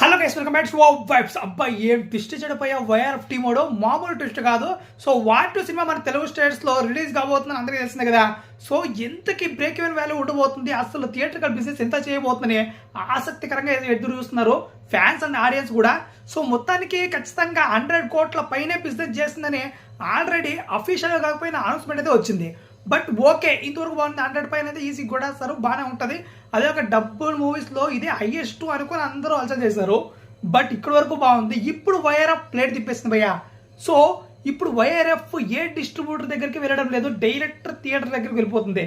Hello guys welcome back to vibes అబ్బాయి ఏం twist చెడిపోయా? YRF టీమోడు మామూలు ట్విస్ట్ కాదు. సో వార్ టు సినిమా మన తెలుగు స్టేట్స్లో రిలీజ్ కాబోతుందని అందరికీ తెలిసింది కదా. సో ఎంతకి బ్రేక్ ఈవెన్ వాల్యూ ఉండబోతుంది? అసలు థియేటర్కల్ బిజినెస్ ఎంత చేయబోతుందని ఆసక్తికరంగా ఎదురు చూస్తున్నారు ఫ్యాన్స్ అండ్ ఆడియన్స్ కూడా. సో మొత్తానికి ఖచ్చితంగా హండ్రెడ్ కోట్ల పైనే బిజినెస్ చేస్తుందని ఆల్రెడీ అఫీషియల్గా కాకపోయినా అనౌన్స్మెంట్ అయితే వచ్చింది. బట్ ఓకే ఇంతవరకు బాగుంది. హండ్రెడ్ పైన అయితే ఈజీ కూడా బాగానే ఉంటుంది. అదే ఒక డబ్బుల్ మూవీస్లో ఇది హైయెస్ట్ అనుకుని అందరూ ఆలోచన చేశారు. బట్ ఇక్కడ వరకు బాగుంది. ఇప్పుడు వైఆర్ఎఫ్ ప్లేట్ తిప్పేసింది భయ్యా. సో ఇప్పుడు వైఆర్ఎఫ్ ఏ డిస్ట్రిబ్యూటర్ దగ్గరికి వెళ్ళడం లేదు డైరెక్ట్ థియేటర్ దగ్గరికి వెళ్ళిపోతుంది.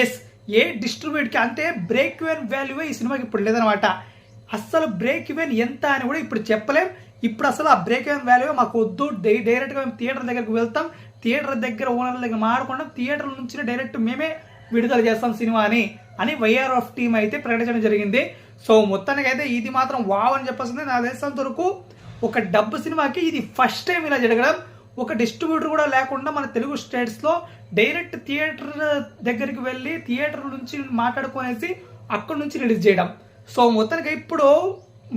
ఎస్ ఏ డిస్ట్రిబ్యూట్కి అంటే బ్రేక్ ఈవెన్ వాల్యూ ఈ సినిమాకి ఇప్పుడు లేదనమాట అస్సలు బ్రేక్ ఈవెన్ ఎంత అని కూడా ఇప్పుడు చెప్పలేం. ఇప్పుడు అసలు ఆ బ్రేక్ ఈవెన్ వాల్యూ మాకు వద్దు. డై డైరెక్ట్గా మేము థియేటర్ దగ్గరికి వెళ్తాం. థియేటర్ దగ్గర ఓనర్ల దగ్గర మాడకుండా థియేటర్ నుంచి డైరెక్ట్ మేమే విడుదల చేస్తాం సినిమా అని అని వైఆర్ఎఫ్ టీం అయితే ప్రకటించడం జరిగింది. సో మొత్తానికి అయితే ఇది మాత్రం వావ్ అని చెప్పాల్సింది నాకు తెలిసినంత వరకు ఒక డబ్బు సినిమాకి ఇది ఫస్ట్ టైం ఇలా జరగడం. ఒక డిస్ట్రిబ్యూటర్ కూడా లేకుండా మన తెలుగు స్టేట్స్లో డైరెక్ట్ థియేటర్ దగ్గరికి వెళ్ళి థియేటర్ నుంచి మాట్లాడుకునేసి అక్కడ నుంచి రిలీజ్ చేయడం. సో మొత్తానికి ఇప్పుడు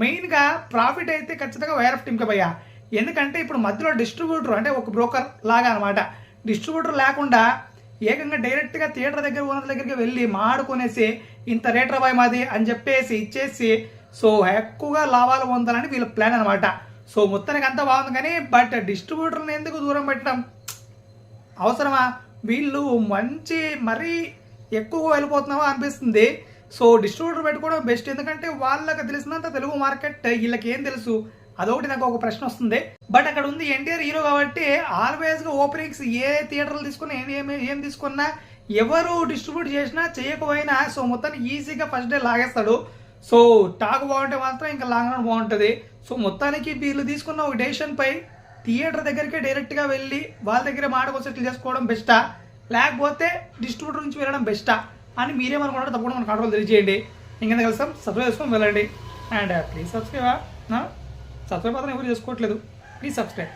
మెయిన్గా ప్రాఫిట్ అయితే ఖచ్చితంగా వైఆర్ఎఫ్ టీంకి పోయా ఎందుకంటే ఇప్పుడు మధ్యలో డిస్ట్రిబ్యూటర్ అంటే ఒక బ్రోకర్ లాగా అనమాట డిస్ట్రిబ్యూటర్ లేకుండా ఏకంగా డైరెక్ట్గా థియేటర్ దగ్గర ఓనర్ దగ్గరికి వెళ్ళి మాడుకునేసి ఇంత రేట్ రబాయ్ మాది అని చెప్పేసి ఇచ్చేసి సో ఎక్కువగా లాభాలు పొందాలని వీళ్ళ ప్లాన్ అనమాట సో మొత్తానికి అంతా బాగుంది కానీ బట్ డిస్ట్రిబ్యూటర్ని ఎందుకు దూరం పెట్టడం? అవసరమా? వీళ్ళు మంచి మరీ ఎక్కువ వెళ్ళిపోతున్నామో అనిపిస్తుంది. సో డిస్ట్రిబ్యూటర్ పెట్టుకోవడం బెస్ట్ ఎందుకంటే వాళ్ళకి తెలిసినంత తెలుగు మార్కెట్ వీళ్ళకి ఏం తెలుసు? అదొకటి నాకు ఒక ప్రశ్న వస్తుంది. బట్ అక్కడ ఉంది ఎన్టీఆర్ హీరో కాబట్టి ఆల్వేస్గా ఓపెనింగ్స్ ఏ థియేటర్లు తీసుకున్నా ఏం ఏం తీసుకున్నా ఎవరు డిస్ట్రిబ్యూట్ చేసినా చేయకపోయినా సో మొత్తాన్ని ఈజీగా ఫస్ట్ డే లాగేస్తాడు. సో టాక్ బాగుంటే మాత్రం ఇంకా లాంగ్ రన్ బాగుంటుంది. సో మొత్తానికి వీళ్ళు తీసుకున్న ఒక డెసిషన్ పై థియేటర్ దగ్గరికే డైరెక్ట్గా వెళ్ళి వాళ్ళ దగ్గర మాట సెటిల్ చేసుకోవడం బెస్టా? లేకపోతే డిస్ట్రిబ్యూటర్ నుంచి వెళ్ళడం బెస్టా? అని మీరేమనుకుంటారో తప్పకుండా మన కంట్రోల్ తెలియజేయండి. ఇంకెంత కలిసాం సబ్స్క్రైబ్ చేసుకొని వెళ్ళండి. అండ్ ప్లీజ్ సబ్స్క్రైబ్ సబ్స్క్రైబ్ మాత్రం ఎవరు చేసుకోవట్లేదు. Please subscribe.